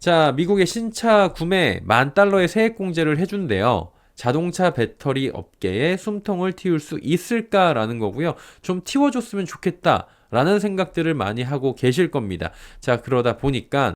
자, 미국의 신차 구매 만 달러의 세액 공제를 해준대요. 자동차 배터리 업계에 숨통을 틔울 수 있을까라는 거고요. 좀 틔워줬으면 좋겠다. 라는 생각들을 많이 하고 계실 겁니다. 자, 그러다 보니까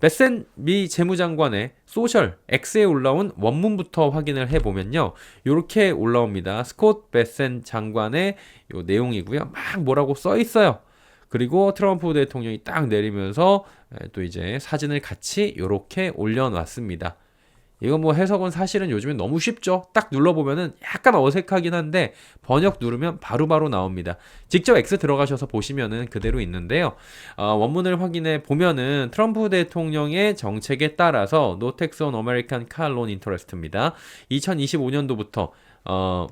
베센 미 재무장관의 소셜 X에 올라온 원문부터 확인을 해보면요. 이렇게 올라옵니다. 스콧 베센 장관의 요 내용이고요. 막 뭐라고 써 있어요. 그리고 트럼프 대통령이 딱 내리면서 또 이제 사진을 같이 이렇게 올려놨습니다. 이거 뭐 해석은 사실은 요즘엔 너무 쉽죠. 딱 눌러보면은 약간 어색하긴 한데 번역 누르면 바로바로 바로 나옵니다. 직접 X 들어가셔서 보시면은 그대로 있는데요. 어, 원문을 확인해 보면은 트럼프 대통령의 정책에 따라서 노텍스 온 아메리칸 칼론 인터레스트입니다. 2025년도부터 어,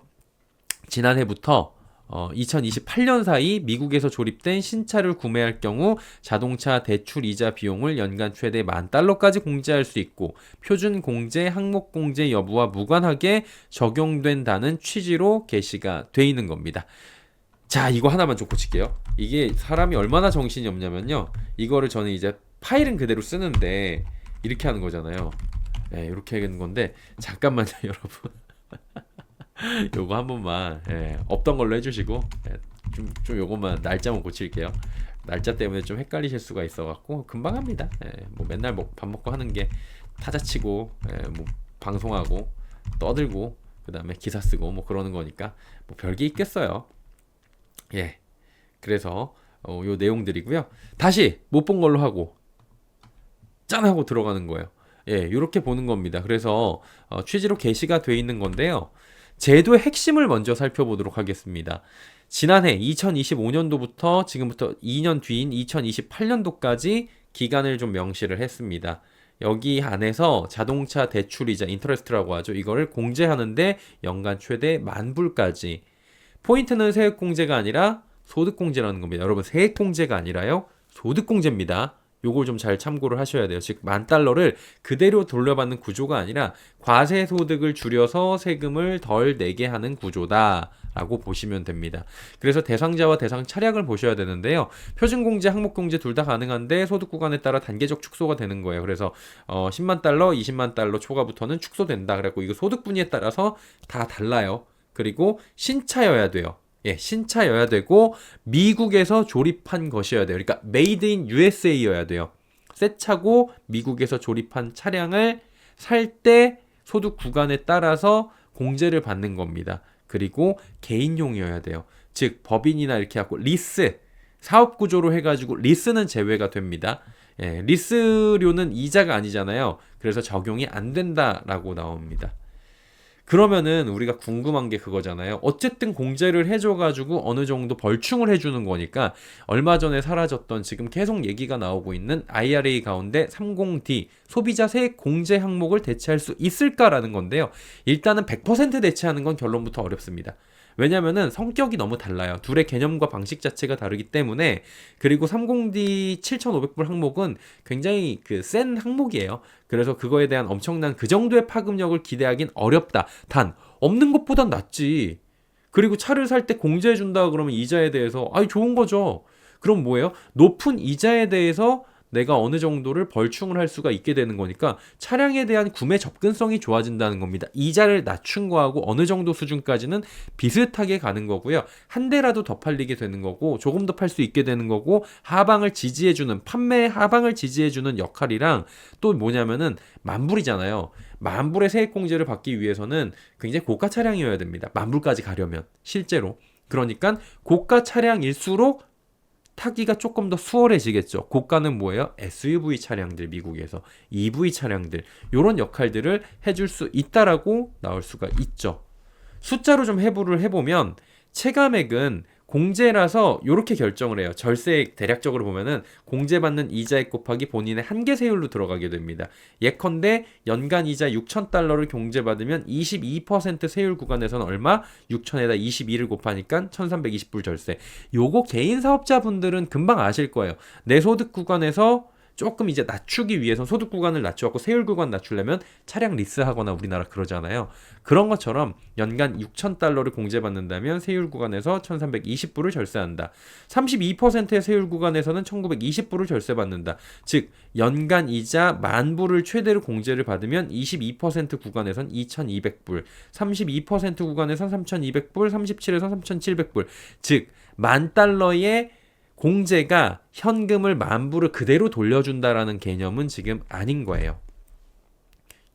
지난해부터 어, 2028년 사이 미국에서 조립된 신차를 구매할 경우 자동차 대출 이자 비용을 연간 최대 만 달러까지 공제할 수 있고 표준 공제, 항목 공제 여부와 무관하게 적용된다는 취지로 게시가 돼 있는 겁니다. 자, 이거 하나만 좀 고칠게요. 이게 사람이 얼마나 정신이 없냐면요. 이거를 저는 이제 파일은 그대로 쓰는데 이렇게 하는 거잖아요. 네, 이렇게 하는 건데 잠깐만요, 여러분. 요거 한 번만 예, 없던 걸로 해주시고 예, 좀, 좀 요것만 날짜만 고칠게요. 날짜 때문에 좀 헷갈리실 수가 있어갖고 금방 합니다. 예, 뭐 맨날 먹, 밥 먹고 하는 게 타자치고 예, 뭐 방송하고 떠들고 그 다음에 기사 쓰고 뭐 그러는 거니까 뭐 별게 있겠어요. 예, 그래서 어, 요 내용들이고요. 다시 못 본 걸로 하고 짠 하고 들어가는 거예요. 예, 이렇게 보는 겁니다. 그래서 어, 취지로 게시가 돼 있는 건데요. 제도의 핵심을 먼저 살펴보도록 하겠습니다. 지난해 2025년도부터 지금부터 2년 뒤인 2028년도까지 기간을 좀 명시를 했습니다. 여기 안에서 자동차 대출이자 인터레스트라고 하죠. 이거를 공제하는데 연간 최대 만 불까지. 포인트는 세액 공제가 아니라 소득 공제라는 겁니다. 여러분 세액 공제가 아니라요. 소득 공제입니다. 요걸 좀 잘 참고를 하셔야 돼요. 즉, 만 달러를 그대로 돌려받는 구조가 아니라 과세 소득을 줄여서 세금을 덜 내게 하는 구조다. 라고 보시면 됩니다. 그래서 대상자와 대상 차량을 보셔야 되는데요. 표준공제, 항목공제 둘 다 가능한데 소득 구간에 따라 단계적 축소가 되는 거예요. 그래서 어, 10만 달러, 20만 달러 초과부터는 축소된다. 그래고 이거 소득 분위에 따라서 다 달라요. 그리고 신차여야 돼요. 예, 신차여야 되고 미국에서 조립한 것이어야 돼요. 그러니까 메이드 인 USA여야 돼요. 새 차고 미국에서 조립한 차량을 살 때 소득 구간에 따라서 공제를 받는 겁니다. 그리고 개인용이어야 돼요. 즉 법인이나 이렇게 하고 리스 사업 구조로 해가지고 리스는 제외가 됩니다. 예, 리스료는 이자가 아니잖아요. 그래서 적용이 안 된다라고 나옵니다. 그러면은 우리가 궁금한 게 그거잖아요. 어쨌든 공제를 해줘가지고 어느 정도 벌충을 해주는 거니까 얼마 전에 사라졌던 지금 계속 얘기가 나오고 있는 IRA 가운데 30D 소비자 세액 공제 항목을 대체할 수 있을까라는 건데요. 일단은 100% 대체하는 건 결론부터 어렵습니다. 왜냐면은 성격이 너무 달라요. 둘의 개념과 방식 자체가 다르기 때문에 그리고 30D 7,500불 항목은 굉장히 그 센 항목이에요. 그래서 그거에 대한 엄청난 그 정도의 파급력을 기대하긴 어렵다. 단 없는 것보단 낫지. 그리고 차를 살 때 공제해 준다 그러면 이자에 대해서 아이 좋은 거죠. 그럼 뭐예요? 높은 이자에 대해서 내가 어느 정도를 벌충을 할 수가 있게 되는 거니까 차량에 대한 구매 접근성이 좋아진다는 겁니다. 이자를 낮춘 거하고 어느 정도 수준까지는 비슷하게 가는 거고요. 한 대라도 더 팔리게 되는 거고 조금 더 팔 수 있게 되는 거고 하방을 지지해 주는 판매 하방을 지지해 주는 역할이랑 또 뭐냐면은 만불이잖아요. 만불의 세액 공제를 받기 위해서는 굉장히 고가 차량이어야 됩니다. 만불까지 가려면 실제로. 그러니까 고가 차량일수록 타기가 조금 더 수월해지겠죠. 고가는 뭐예요? SUV 차량들 미국에서 EV 차량들 이런 역할들을 해줄 수 있다라고 나올 수가 있죠. 숫자로 좀 해부를 해보면 체감액은 공제라서 이렇게 결정을 해요. 절세 대략적으로 보면은 공제받는 이자액 곱하기 본인의 한계 세율로 들어가게 됩니다. 예컨대 연간 이자 6천 달러를 공제받으면 22% 세율 구간에서는 얼마? 6천에다 22를 곱하니까 1320불 절세. 요거 개인 사업자분들은 금방 아실 거예요. 내 소득 구간에서 조금 이제 낮추기 위해서 소득 구간을 낮추고 세율 구간 낮추려면 차량 리스하거나 우리나라 그러잖아요. 그런 것처럼 연간 6천 달러를 공제받는다면 세율 구간에서 1320불을 절세한다. 32%의 세율 구간에서는 1920불을 절세받는다. 즉 연간 이자 만 불을 최대로 공제를 받으면 22% 구간에선 2200불, 32% 구간에선 3200불, 37에서 3700불. 즉 만 달러의 공제가 현금을 만불을 그대로 돌려준다라는 개념은 지금 아닌 거예요.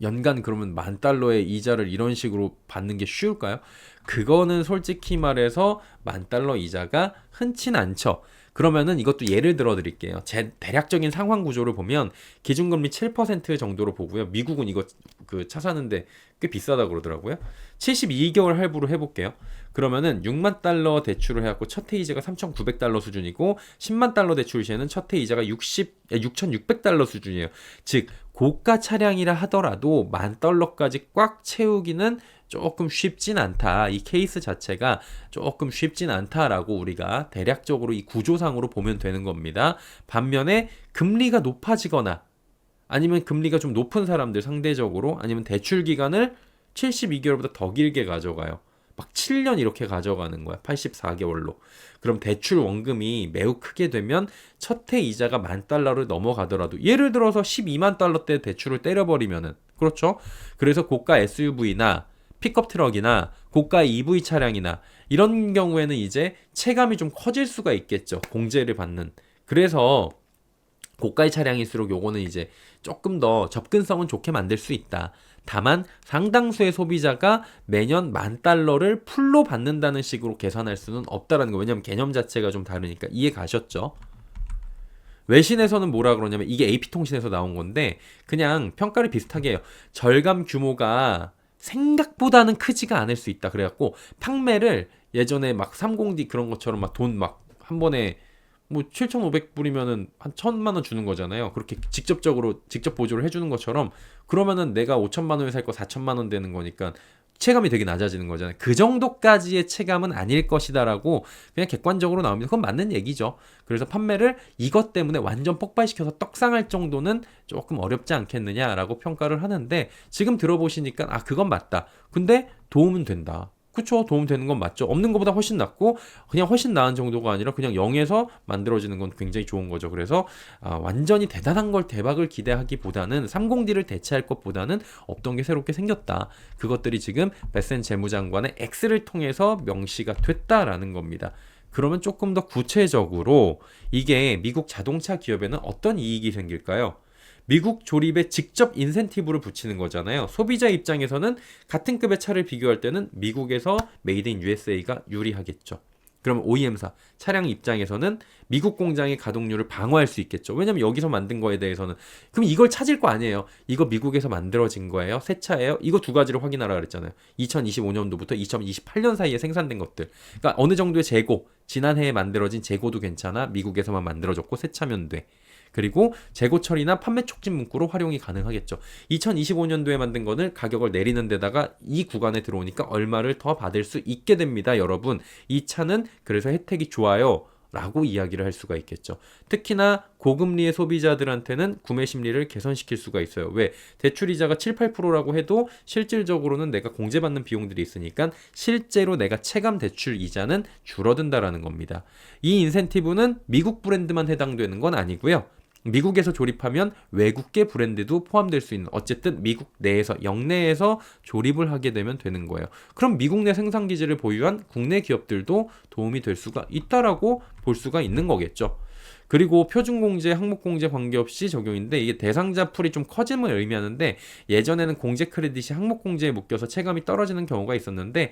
연간 그러면 만 달러의 이자를 이런 식으로 받는 게 쉬울까요? 그거는 솔직히 말해서 만 달러 이자가 흔치는 않죠. 그러면은 이것도 예를 들어 드릴게요. 제 대략적인 상황 구조를 보면 기준금리 7% 정도로 보고요. 미국은 이거 그 차 사는데 꽤 비싸다 그러더라고요. 72개월 할부로 해볼게요. 그러면은 6만 달러 대출을 해갖고 첫 해 이자가 3,900달러 수준이고 10만 달러 대출 시에는 첫 해 이자가 60, 6,600달러 수준이에요. 즉 고가 차량이라 하더라도 만 달러까지 꽉 채우기는 조금 쉽진 않다. 이 케이스 자체가 조금 쉽진 않다라고 우리가 대략적으로 이 구조상으로 보면 되는 겁니다. 반면에 금리가 높아지거나 아니면 금리가 좀 높은 사람들 상대적으로 아니면 대출 기간을 72개월보다 더 길게 가져가요. 막 7년 이렇게 가져가는 거야. 84개월로. 그럼 대출 원금이 매우 크게 되면 첫 해 이자가 만 달러를 넘어가더라도 예를 들어서 12만 달러대 대출을 때려버리면은 그렇죠. 그래서 고가 SUV나 픽업 트럭이나 고가 EV 차량이나 이런 경우에는 이제 체감이 좀 커질 수가 있겠죠. 공제를 받는. 그래서 고가의 차량일수록 요거는 이제 조금 더 접근성은 좋게 만들 수 있다. 다만 상당수의 소비자가 매년 만 달러를 풀로 받는다는 식으로 계산할 수는 없다라는 거. 왜냐면 개념 자체가 좀 다르니까 이해 가셨죠? 외신에서는 뭐라 그러냐면 이게 AP통신에서 나온 건데 그냥 평가를 비슷하게 해요. 절감 규모가 생각보다는 크지가 않을 수 있다. 그래갖고 판매를 예전에 막 30D 그런 것처럼 막 돈 막 한 번에 뭐 7,500불이면은 한 1,000만 원 주는 거잖아요. 그렇게 직접적으로 직접 보조를 해 주는 것처럼 그러면은 내가 5천만 원에 살 거 4천만 원 되는 거니까 체감이 되게 낮아지는 거잖아요. 그 정도까지의 체감은 아닐 것이다라고 그냥 객관적으로 나옵니다. 그건 맞는 얘기죠. 그래서 판매를 이것 때문에 완전 폭발시켜서 떡상할 정도는 조금 어렵지 않겠느냐라고 평가를 하는데 지금 들어보시니까 아 그건 맞다. 근데 도움은 된다. 그쵸 도움 되는 건 맞죠. 없는 것보다 훨씬 낫고 그냥 훨씬 나은 정도가 아니라 그냥 0에서 만들어지는 건 굉장히 좋은 거죠. 그래서 아, 완전히 대단한 걸 대박을 기대하기보다는 30D를 대체할 것보다는 없던 게 새롭게 생겼다. 그것들이 지금 베센 재무장관의 X를 통해서 명시가 됐다라는 겁니다. 그러면 조금 더 구체적으로 이게 미국 자동차 기업에는 어떤 이익이 생길까요? 미국 조립에 직접 인센티브를 붙이는 거잖아요. 소비자 입장에서는 같은 급의 차를 비교할 때는 미국에서 메이드 인 USA가 유리하겠죠. 그럼 OEM사 차량 입장에서는 미국 공장의 가동률을 방어할 수 있겠죠. 왜냐면 여기서 만든 거에 대해서는 그럼 이걸 찾을 거 아니에요. 이거 미국에서 만들어진 거예요. 새 차예요. 이거 두 가지를 확인하라 그랬잖아요. 2025년도부터 2028년 사이에 생산된 것들. 그러니까 어느 정도의 재고, 지난해에 만들어진 재고도 괜찮아. 미국에서만 만들어졌고 새 차면 돼. 그리고 재고 처리나 판매 촉진 문구로 활용이 가능하겠죠. 2025년도에 만든 거는 가격을 내리는 데다가 이 구간에 들어오니까 얼마를 더 받을 수 있게 됩니다, 여러분. 이 차는 그래서 혜택이 좋아요. 라고 이야기를 할 수가 있겠죠. 특히나 고금리의 소비자들한테는 구매 심리를 개선시킬 수가 있어요. 왜? 대출 이자가 7, 8%라고 해도 실질적으로는 내가 공제받는 비용들이 있으니까 실제로 내가 체감 대출 이자는 줄어든다라는 겁니다. 이 인센티브는 미국 브랜드만 해당되는 건 아니고요. 미국에서 조립하면 외국계 브랜드도 포함될 수 있는 어쨌든 미국 내에서 영내에서 조립을 하게 되면 되는 거예요. 그럼 미국 내 생산 기지를 보유한 국내 기업들도 도움이 될 수가 있다라고 볼 수가 있는 거겠죠. 그리고 표준공제, 항목공제 관계없이 적용인데 이게 대상자 풀이 좀 커짐을 의미하는데 예전에는 공제 크레딧이 항목공제에 묶여서 체감이 떨어지는 경우가 있었는데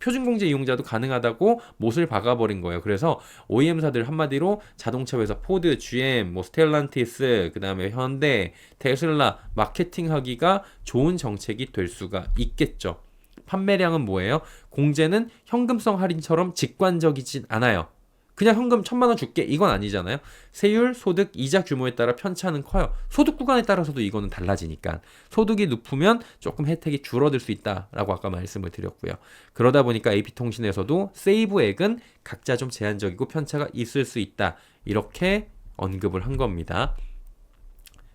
표준공제 이용자도 가능하다고 못을 박아버린 거예요. 그래서 OEM사들 한마디로 자동차 회사 포드, GM, 뭐 스텔란티스, 그 다음에 현대, 테슬라 마케팅하기가 좋은 정책이 될 수가 있겠죠. 판매량은 뭐예요? 공제는 현금성 할인처럼 직관적이진 않아요. 그냥 현금 천만 원 줄게 이건 아니잖아요. 세율, 소득, 이자 규모에 따라 편차는 커요. 소득 구간에 따라서도 이거는 달라지니까 소득이 높으면 조금 혜택이 줄어들 수 있다라고 아까 말씀을 드렸고요. 그러다 보니까 AP통신에서도 세이브액은 각자 좀 제한적이고 편차가 있을 수 있다 이렇게 언급을 한 겁니다.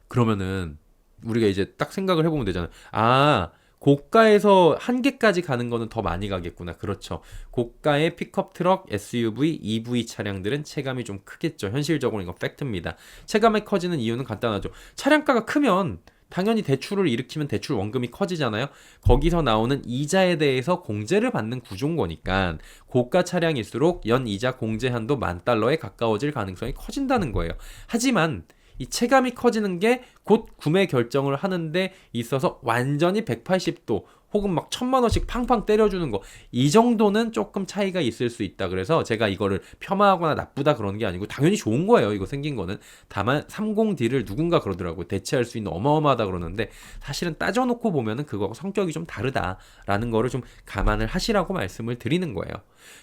그러면은 우리가 이제 딱 생각을 해보면 되잖아요. 아 고가에서 한계까지 가는 거는 더 많이 가겠구나. 그렇죠. 고가의 픽업 트럭, SUV, EV 차량들은 체감이 좀 크겠죠. 현실적으로 이건 팩트입니다. 체감이 커지는 이유는 간단하죠. 차량가가 크면 당연히 대출을 일으키면 대출 원금이 커지잖아요. 거기서 나오는 이자에 대해서 공제를 받는 구조인 거니까 고가 차량일수록 연 이자 공제 한도 만 달러에 가까워질 가능성이 커진다는 거예요. 하지만 이 체감이 커지는 게 곧 구매 결정을 하는데 있어서 완전히 180도 혹은 막 천만 원씩 팡팡 때려주는 거 이 정도는 조금 차이가 있을 수 있다. 그래서 제가 이거를 폄하하거나 나쁘다 그러는 게 아니고 당연히 좋은 거예요. 이거 생긴 거는 다만 30D를 누군가 그러더라고요. 대체할 수 있는 어마어마하다 그러는데 사실은 따져놓고 보면은 그거 성격이 좀 다르다라는 거를 좀 감안을 하시라고 말씀을 드리는 거예요.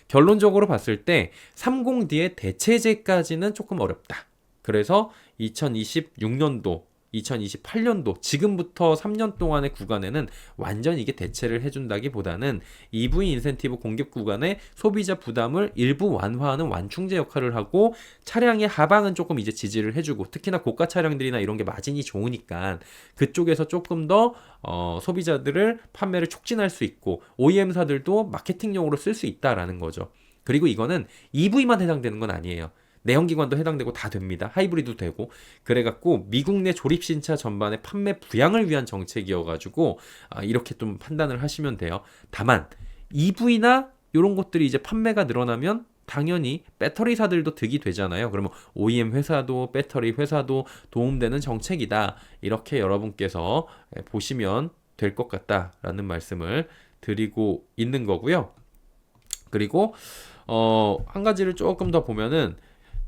결론적으로 봤을 때 30D의 대체제까지는 조금 어렵다. 그래서 2026년도 2028년도 지금부터 3년 동안의 구간에는 완전 이게 대체를 해준다기보다는 EV 인센티브 공급 구간에 소비자 부담을 일부 완화하는 완충제 역할을 하고 차량의 하방은 조금 이제 지지를 해주고 특히나 고가 차량들이나 이런 게 마진이 좋으니까 그쪽에서 조금 더 어, 소비자들을 판매를 촉진할 수 있고 OEM사들도 마케팅용으로 쓸 수 있다라는 거죠. 그리고 이거는 EV만 해당되는 건 아니에요. 내연기관도 해당되고 다 됩니다. 하이브리드 되고 그래갖고 미국 내 조립 신차 전반의 판매 부양을 위한 정책이어가지고 아, 이렇게 좀 판단을 하시면 돼요. 다만 EV나 이런 것들이 이제 판매가 늘어나면 당연히 배터리사들도 득이 되잖아요. 그러면 OEM 회사도 배터리 회사도 도움되는 정책이다. 이렇게 여러분께서 보시면 될 것 같다라는 말씀을 드리고 있는 거고요. 그리고 어, 한 가지를 조금 더 보면은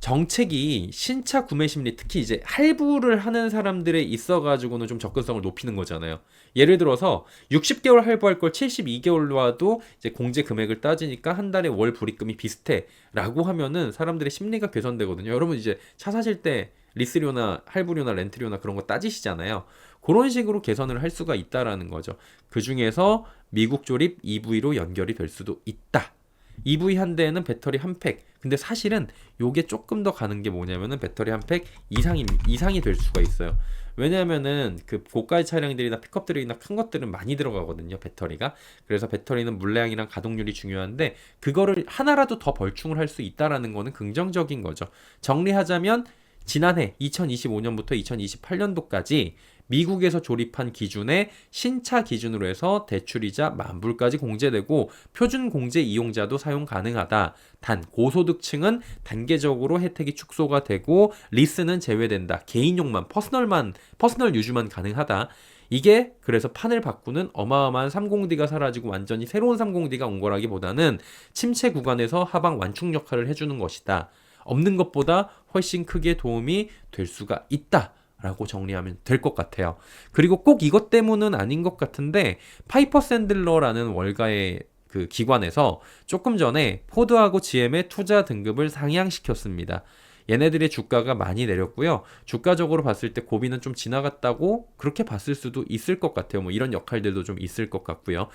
정책이 신차 구매 심리 특히 이제 할부를 하는 사람들에 있어 가지고는 좀 접근성을 높이는 거잖아요. 예를 들어서 60개월 할부할 걸 72개월로 와도 이제 공제 금액을 따지니까 한 달에 월 불입금이 비슷해라고 하면은 사람들의 심리가 개선되거든요. 여러분 이제 차 사실 때 리스료나 할부료나 렌트료나 그런 거 따지시잖아요. 그런 식으로 개선을 할 수가 있다라는 거죠. 그 중에서 미국 조립 EV로 연결이 될 수도 있다. EV 한 대에는 배터리 한 팩. 근데 사실은 요게 조금 더 가는 게 뭐냐면은 배터리 한 팩 이상이 이상이 될 수가 있어요. 왜냐하면은 그 고가의 차량들이나 픽업들이나 큰 것들은 많이 들어가거든요 배터리가 그래서 배터리는 물량이랑 가동률이 중요한데 그거를 하나라도 더 벌충을 할 수 있다라는 거는 긍정적인 거죠 정리하자면 지난해 2025년부터 2028년도까지 미국에서 조립한 기준의 신차 기준으로 해서 대출이자 만불까지 공제되고 표준 공제 이용자도 사용 가능하다. 단 고소득층은 단계적으로 혜택이 축소가 되고 리스는 제외된다. 개인용만 퍼스널만 퍼스널 유주만 가능하다. 이게 그래서 판을 바꾸는 어마어마한 30D가 사라지고 완전히 새로운 30D가 온 거라기보다는 침체 구간에서 하방 완충 역할을 해주는 것이다. 없는 것보다 훨씬 크게 도움이 될 수가 있다. 라고 정리하면 될 것 같아요. 그리고 꼭 이것 때문은 아닌 것 같은데 파이퍼 샌들러라는 월가의 그 기관에서 조금 전에 포드하고 GM의 투자 등급을 상향시켰습니다. 얘네들의 주가가 많이 내렸고요. 주가적으로 봤을 때 고비는 좀 지나갔다고 그렇게 봤을 수도 있을 것 같아요. 뭐 이런 역할들도 좀 있을 것 같고요.